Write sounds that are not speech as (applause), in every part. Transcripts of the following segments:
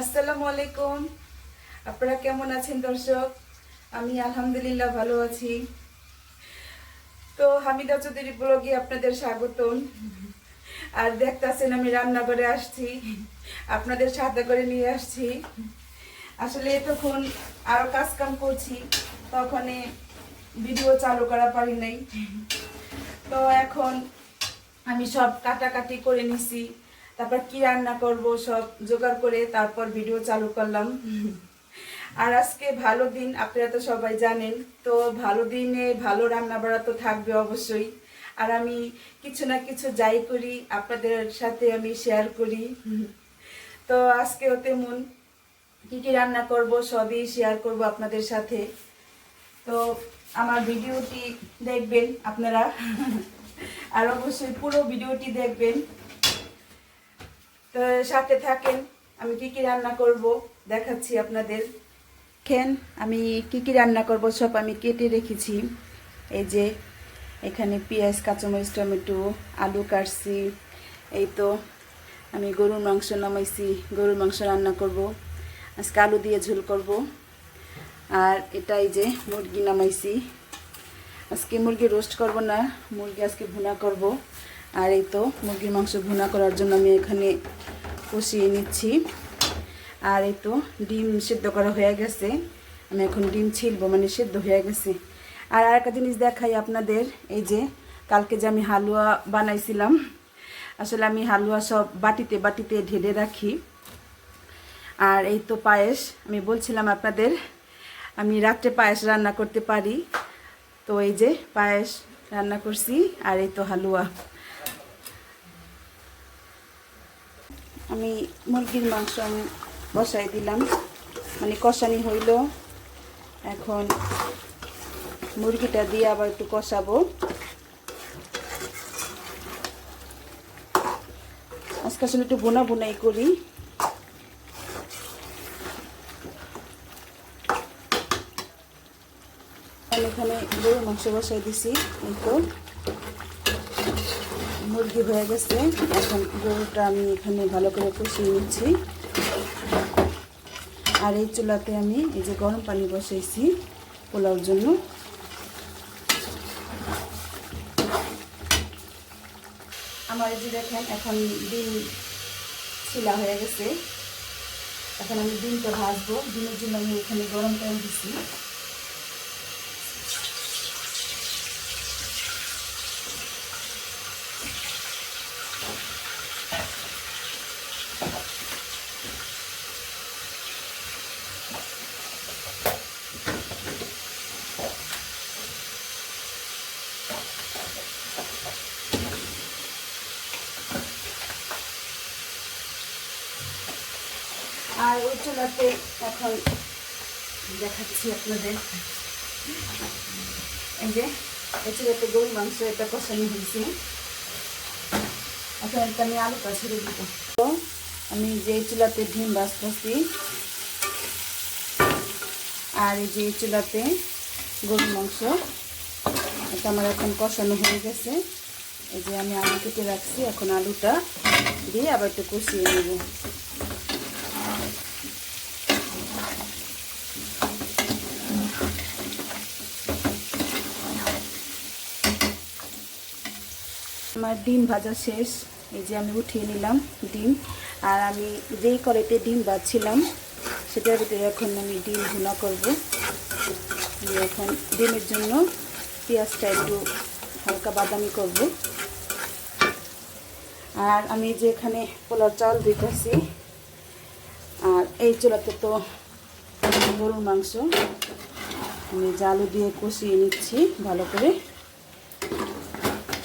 আসসালামু আলাইকুম। আপনারা কেমন আছেন দর্শক? আমি আলহামদুলিল্লাহ ভালো আছি। তো হামিদা চৌধুরী ব্লগে আপনাদের স্বাগতম। আর দেখতেছেন আমি রান্নাঘরে আসছি। আপনাদের সাথে করে নিয়ে আসছি। আসলে তখন আরও কাজ কাম করছি তখন ভিডিও চালু করা পারি নাই। তো এখন আমি সব কাটাকাটি করে নিছি। তারপর কি রান্না করব সব জোগাড় করে তারপর ভিডিও চালু করলাম। আর আজকে ভালো দিন, আপনারা তো সবাই জানেন। তো ভালো দিনে ভালো রান্না বাড়া তো থাকবে অবশ্যই। আর আমি কিছু না কিছু যাই করি, আপনাদের সাথে আমি শেয়ার করি। তো আজকেও তেমন কি কি রান্না করব সবই শেয়ার করব আপনাদের সাথে। তো আমার ভিডিওটি দেখবেন আপনারা। আর অবশ্যই পুরো ভিডিওটি দেখবেন। তো সাথে থাকেন, আমি কি কি রান্না করব দেখাচ্ছি আপনাদের। খেন, আমি কি কি রান্না করব সব আমি কেটে রেখেছি। এই যে, এখানে পেঁয়াজ, কাঁচামরিচ, টমেটো, আলু কাটছি। এই তো, আমি গরুর মাংস নামাইছি, গরুর মাংস রান্না করব। আজকে আলু দিয়ে ঝোল করব। আর এটাই যে, মুরগি নামাইছি। আজকে মুরগি রোস্ট করব না, মুরগি আজকে ভুনা করব। আর এই তো, মুরগির মাংস ভুনা করার জন্য আমি এখানে কষিয়ে নিচ্ছি। আর এই তো ডিম সেদ্ধ করা হয়ে গেছে। আমি এখন ডিম ছিলবো মানে সেদ্ধ হয়ে গেছে। আর আর একটা জিনিস দেখাই আপনাদের, এই যে কালকে যে আমি হালুয়া বানাইছিলাম, আসলে আমি হালুয়া সব বাটিতে বাটিতে ঢেলে রাখি। আর এই তো পায়েস, আমি বলছিলাম আপনাদের, আমি রাত্রে পায়েস রান্না করতে পারি। তো এই যে পায়েস রান্না করছি, আর এই তো হালুয়া। আমি মুরগির মাংস আমি বসাই দিলাম। মানে কষানি হইল। এখন মুরগিটা দিয়ে আবার একটু কষাবো। আজকে আসলে একটু বোনা বোনাই করি। এখানে গরুর মাংস বসাই দিছি, এই তো। মুরগি হয়ে গেছে। এখন গরুটা আমি এখানে ভালো করে কষিয়ে নিচ্ছি। আর এই চুলাতে আমি এই যে গরম পানি বসাইছি পোলাওর জন্য। আমার এই যে দেখেন, এখন ডিম ছিলা হয়ে গেছে। এখন আমি ডিমটা ভাজবো। ডিমের জন্য আমি এখানে গরম তেল দিছি আর ওই চুলাতে এখন দেখাচ্ছি আপনাদের। এই যে ওই চুলাতে গরু মাংস, এটা কষানো হয়েছে। এখন এটা আমি আলুটা ছেড়ে দিব। আমি যে চুলাতে ডিম বাঁচতেছি আর এই যে চুলাতে গরুর মাংস, এটা আমার এখন কষানো হয়ে গেছে। এই যে আমি আলু কেটে রাখছি, এখন আলুটা দিয়ে আবার একটু কষিয়ে নেব। আমার ডিম ভাজা শেষ। এই যে আমি উঠিয়ে নিলাম ডিম। আর আমি যেই কড়াইতে ডিম ভাজছিলাম, সেটার ভিতরে এখন আমি ডিম ভুনা করব। এখন ডিমের জন্য পেঁয়াজটা একটু হালকা বাদামি করব। আর আমি যে এখানে পোলার চাল দিতেছি, আর এই চুলাতে তো গরুর মাংস, আমি জালু দিয়ে কষিয়ে নিচ্ছি ভালো করে।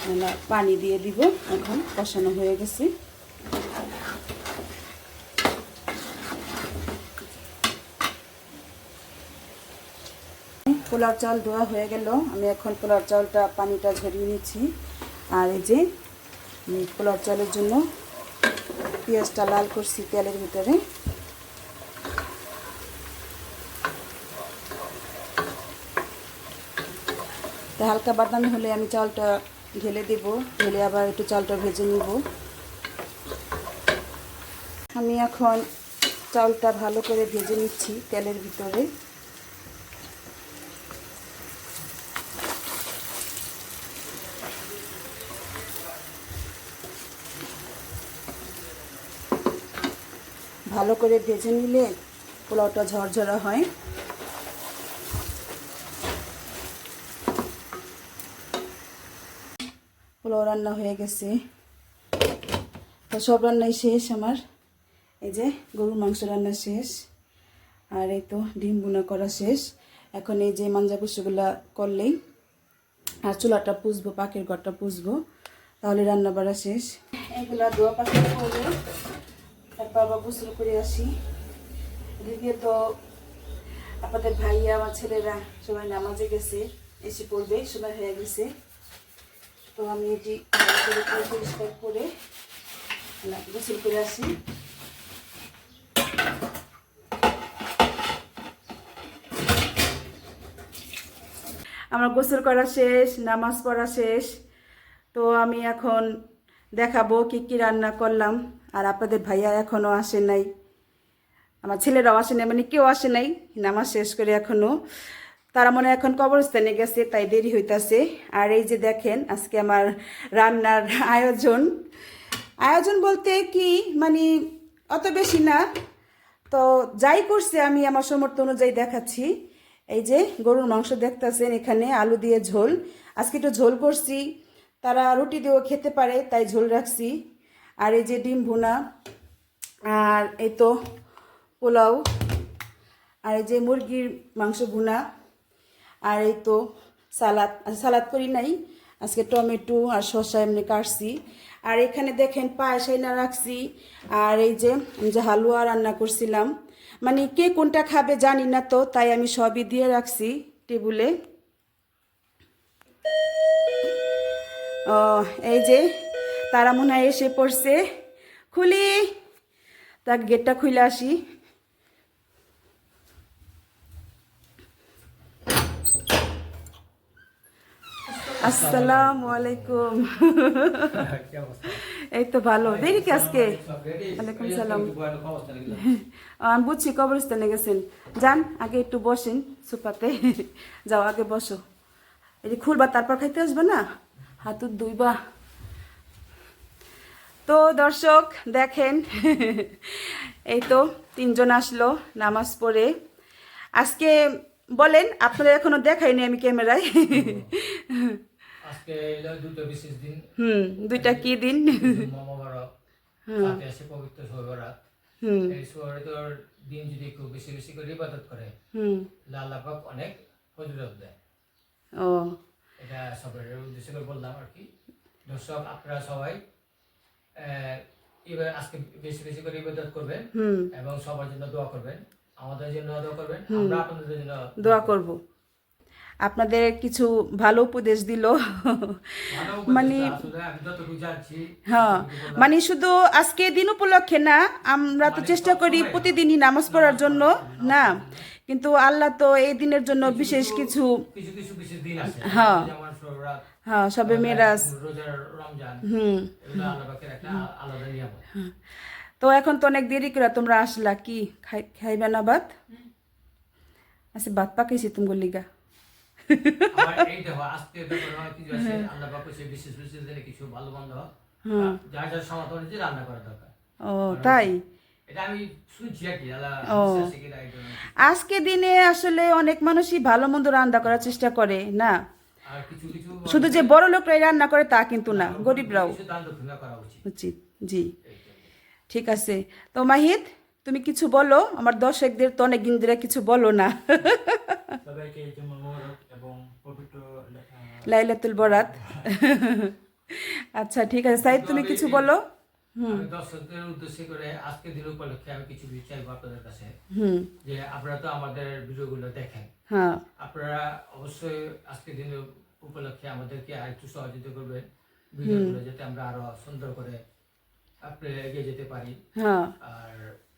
আমরা পানি দিয়ে দিব। এখন কষানো হয়ে গেছে। পোলার চাল ধোয়া হয়ে গেল। আমি এখন পোলার চালটা পানিটা ঝরিয়ে নিচ্ছি। আর এই যে পোলার চালের জন্য পেঁয়াজটা লাল করছি তেলের ভিতরে। হালকা বাদামি হলে আমি চালটা ঢেলে দেব। ঢেলে আবার একটু চালটা ভেজে নিব। আমি এখন চালটা ভালো করে ভেজে নিচ্ছি তেলের ভিতরে। ভালো করে ভেজে নিলে পোলাওটা ঝরঝরা হয়। রান্না হয়ে গেছে। তো সব রান্নাই শেষ আমার। এই যে গরুর মাংস রান্না শেষ। আর এই তো ডিম বুনা করা শেষ। এখন এই যে মাঞ্জা কুসুগুলা করলেই আর চুলাটা পুষবো পাখির ঘরটা পুষবো তাহলে রান্না বাড়া শেষ। এগুলা দোয়া পাখি করে তারপর আবার গোসল করে আসি। এদিকে তো আপনাদের ভাইয়া আমার ছেলেরা সবাই নামাজে গেছে, এসে পড়বে, সময় হয়ে গেছে। তো আমি এটি করে করে পরিষ্কার করে গোসল করে আসি। আমার গোসল করা শেষ, নামাজ পড়া শেষ। তো আমি এখন দেখাবো কি কি রান্না করলাম, আর আপনাদের ভাইয়া এখনও আসে নাই। আমার ছেলেরাও আসে নাই মানে কেউ আসে নাই। নামাজ শেষ করে এখনও তারা মনে এখন কবরস্থানে গেছে, তাই দেরি হইতাছে। আর এই যে দেখেন, আজকে আমার রান্নার আয়োজন। আয়োজন বলতে কি মানে অত বেশি না। তো যাই করছে, আমি আমার সমর্থ অনুযায়ী দেখাচ্ছি। এই যে গরুর মাংস দেখতেছেন এখানে, আলু দিয়ে ঝোল। আজকে একটু ঝোল করছি। তারা রুটি দিয়েও খেতে পারে, তাই ঝোল রাখছি। আর এই যে ডিম ভুনা, আর এই তো পোলাও, আর এই যে মুরগির মাংস ভুনা। আর এই তো সালাদ সালাদ করি নাই। আজকে টমেটো আর শসা এমনি কাটছি। আর এখানে দেখেন পায়েস না রাখছি। আর এই যে যে হালুয়া রান্না করছিলাম মানে কে কোনটা খাবে জানি না তো, তাই আমি সবই দিয়ে রাখছি টেবিলে। এই যে তারা মনে হয় এসে পড়ছে। খুলি, তার গেটটা খুলে আসি। আসসালামু আলাইকুম। (laughs) এই তো ভালো। দেখি কি আজকে? ওয়ালাইকুম সালাম। আমি (laughs) বুঝছি কবরস্থানে গেছেন। যান আগে একটু বসেন সুপাতে (laughs) যাও আগে বসো। এই যে খুলবা তারপর খাইতে আসবে না? হাত দুইবা তো দর্শক দেখেন। এই তো তিনজন আসলো নামাজ পড়ে। আজকে বলেন আপনারা এখনও দেখাইনি আমি ক্যামেরায়। আজকে হলো দুটো বিশেষ দিন। হুম দুইটা কি দিন? সাথে আছে পবিত্র হুম। এই দিন যদি কেউ বেশি বেশি করে ইবাদত করে হুম। আল্লাহ পাক অনেক ফজিলত দেয়। ও। এটা সবার উদ্দেশ্য করে বললাম আর কি। দর্শক আপনারা সবাই এবার আজকে বেশি বেশি করে ইবাদত করবেন এবং সবার জন্য দোয়া করবেন। আমাদের জন্য দোয়া করবেন আমরা আপনাদের জন্য দোয়া করব। আপনাদের কিছু ভালো উপদেশ দিল। মানে- হ্যাঁ মানে শুধু আজকে দিন উপলক্ষে না আমরা তো চেষ্টা করি প্রতিদিনই নামাজ পড়ার জন্য না। কিন্তু আল্লাহ তো এই দিনের জন্য বিশেষ কিছু হ্যাঁ। হ্যাঁ সবে মেরাজ। হুম। নিয়ামত। তো এখন তো অনেক দেরি করে তোমরা আসলা কি খাই খাইবে না ভাত? আচ্ছা ভাত পাকাইছি তুমি লিগা। আবার এই দেখো আজকে দেখো নয় কিছু আছে আল্লাহ পাক সে বিশেষ বিশেষ দিনে কিছু ভালো মন্দ যার যার সমাধান অনুযায়ী রান্না করা দরকার। ও তাই। আজকে দিনে আসলে অনেক মানুষই ভালো মন্দ রান্না করার চেষ্টা করে না? শুধু যে বড় লোকরাই রান্না করে তা কিন্তু না গরিবরাও। উচিত। জি। ঠিক আছে। তো মাহিদ তুমি কিছু বলো? আমার দর্শকদের তো অনেক ধরে কিছু বলো না। লাইলাতুল বরাত। আচ্ছা ঠিক আছে। সাইদ তুমি কিছু বলো? দর্শকদের উদ্দেশ্যে করে আজকে দিন উপলক্ষে আমি কিছু চাইব আপনাদের কাছে। হুম। যে আপনারা তো আমাদের ভিডিওগুলো দেখেন। হ্যাঁ। আপনারা অবশ্যই আজকে দিন উপলক্ষে আমাদেরকে আর একটু সহযোগিতা করবেন। ভিডিওগুলো যাতে আমরা আরও সুন্দর করে আপনি এগিয়ে যেতে পারি। হ্যাঁ। আর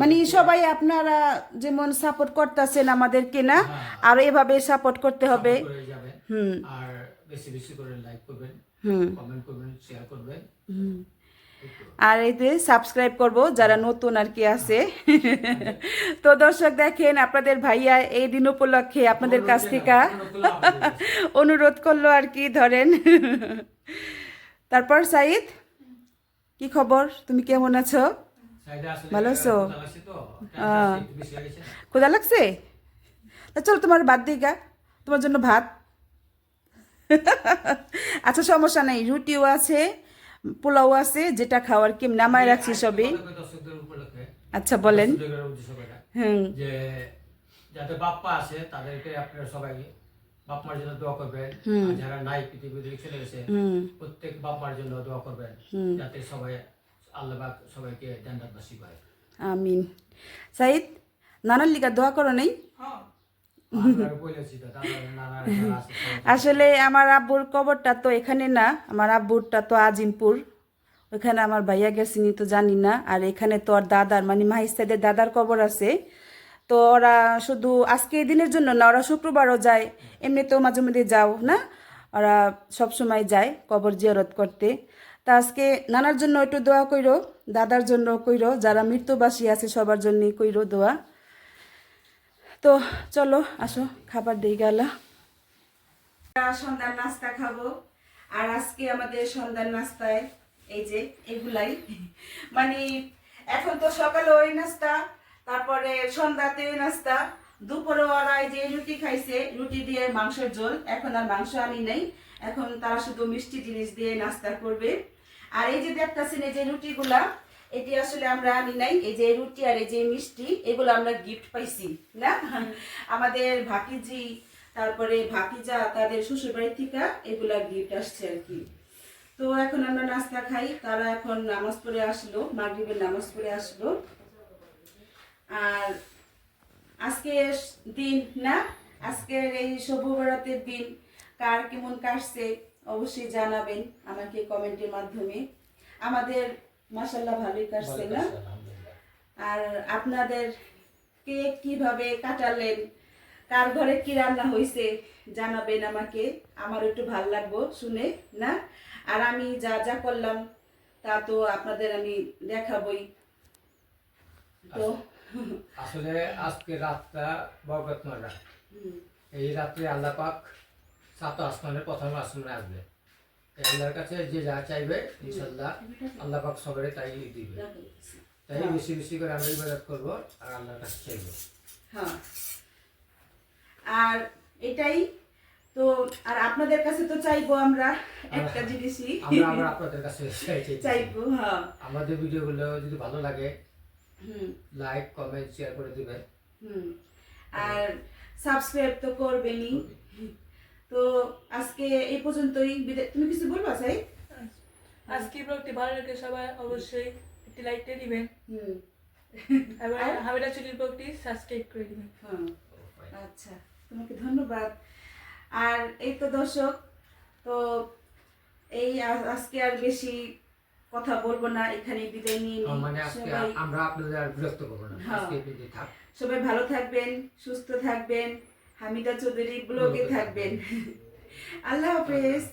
মানে সবাই আপনারা যেমন সাপোর্ট করতেছেন আমাদেরকে না আর এভাবে সাপোর্ট করতে হবে। হুম। আর বেশি বেশি করে লাইক করবেন হুম। কমেন্ট করবেন শেয়ার করবেন। হুম। আর এতে সাবস্ক্রাইব করব যারা নতুন আর কি আছে। তো দর্শক দেখেন আপনাদের ভাইয়া এই দিন উপলক্ষে আপনাদের কাছ থেকে অনুরোধ করল আর কি ধরেন। তারপর সাইদ কি খবর? তুমি কেমন আছো? ভালো আছো? আহ। লাগছে? তা চলো তোমার ভাত দিই গা তোমার জন্য ভাত। (laughs) আচ্ছা সমস্যা নাই রুটিও আছে পোলাও আছে যেটা খাওয়ার কি নামায় রাখছি সবই। আচ্ছা বলেন। হুম। যে যাদের বাপ্পা আছে তাদেরকে আপনারা সবাই বাপমার জন্য দোয়া করবেন। যারা নাই পৃথিবী থেকে চলে গেছে প্রত্যেক বাপমার জন্য দোয়া করবেন। যাতে সবাই আল্লাহ পাক সবাইকে জান্নাতবাসী করে। আমিন। সাইদ নানার লিগা দোয়া করো নেই? সবাই- (laughs) আসলে আমার আব্বুর কবরটা তো এখানে না আমার আব্বুরটা তো আজিমপুর। ওখানে আমার ভাইয়া গেছিনি তো জানি না আর এখানে তো আর দাদার মানে মাহিস্তাদের দাদার কবর আছে। তো ওরা শুধু আজকে এই দিনের জন্য না ওরা শুক্রবারও যায়। এমনিতেও মাঝে মধ্যে যাও না? ওরা সবসময় যায় কবর জিয়ারত করতে। তা আজকে নানার জন্য একটু দোয়া কইরো, দাদার জন্য কইরো, যারা মৃত্যুবাসী আছে সবার জন্যই কইরো দোয়া। তো চলো, আসো, খাবার দিয়ে গেলা। সন্ধ্যার নাস্তা খাব, আর আজকে আমাদের সন্ধ্যার নাস্তায় এই যে এগুলাই। মানে এখন তো সকালে ওই নাস্তা, তারপরে সন্ধ্যাতে ওই নাস্তা, দুপুরে ওরা যে রুটি খাইছে, রুটি দিয়ে মাংসের ঝোল, এখন আর মাংস আনি নাই। এখন তারা শুধু মিষ্টি জিনিস দিয়ে নাস্তা করবে। আর এই যে দেখতেছেন এই যে রুটিগুলা এটি আসলে আমরা আনি নাই। এই যে রুটি আর এই যে মিষ্টি এগুলো আমরা গিফট পাইছি না? আমাদের ভাতিজি তারপরে ভাতিজা তাদের শ্বশুর বাড়ি থেকে এগুলা গিফট আসছে আর কি। তো এখন আমরা নাস্তা খাই তারা এখন নামাজ পড়ে আসলো মাগরিবের নামাজ পড়ে আসলো। আর আজকে দিন না? আজকের এই শুভ বরাতের দিন কার কেমন কাটছে? অবশ্যই জানাবেন আমাকে কমেন্টের মাধ্যমে। আমাদের মাসাল্লাহ ভালোই কাটছে না? আর আপনাদের কে কীভাবে কাটালেন কার ঘরে কি রান্না হয়েছে জানাবেন আমাকে। আমার একটু ভালো লাগবো শুনে না? আর আমি যা যা করলাম তা তো আপনাদের আমি দেখাবই। তো আসলে আজকে রাতটা বরকতময় রাত এই রাত্রে আল্লাহ পাক সাত আসমানের প্রথম আসমানে আসবে। আল্লাহর কাছে যে যা চাইবে ইনশাল্লাহ আল্লাহ পাক সবাই তাই দিবে। তাই বেশি বেশি করে আমরা ইবাদত করব আর আল্লাহর কাছে চাইব। হ্যাঁ। আর এটাই তো আর আপনাদের কাছে তো চাইব আমরা একটা জিনিসই। আমরা আমরা আপনাদের কাছে চাইব হ্যাঁ। আমাদের ভিডিওগুলো যদি ভালো লাগে হুম। লাইক কমেন্ট শেয়ার করে দিবেন। হুম। আর সাবস্ক্রাইব তো করবেনই। তো আজকে এই পর্যন্তই। তুমি কিছু বলবা সাই? আজকে ব্লগটি ভালো লাগে সবাই অবশ্যই একটি লাইক দিয়ে দিবেন। হুম। এবার আর? হাবিলা চুরির ব্লগটি সাবস্ক্রাইব করে দিবেন। হ্যাঁ আচ্ছা তোমাকে ধন্যবাদ। আর এই তো দর্শক তো এই আজকে আর বেশি কথা বলব না এখানে বিদায় নিয়ে নিই। মানে আজকে আমরা আপনাদের আর বিরক্ত করব না। হ্যাঁ। আজকে কিন্তু থাক। সবাই ভালো থাকবেন সুস্থ থাকবেন। হামিদা চৌধুরী ব্লগে থাকবেন। আল্লাহ হাফেজ।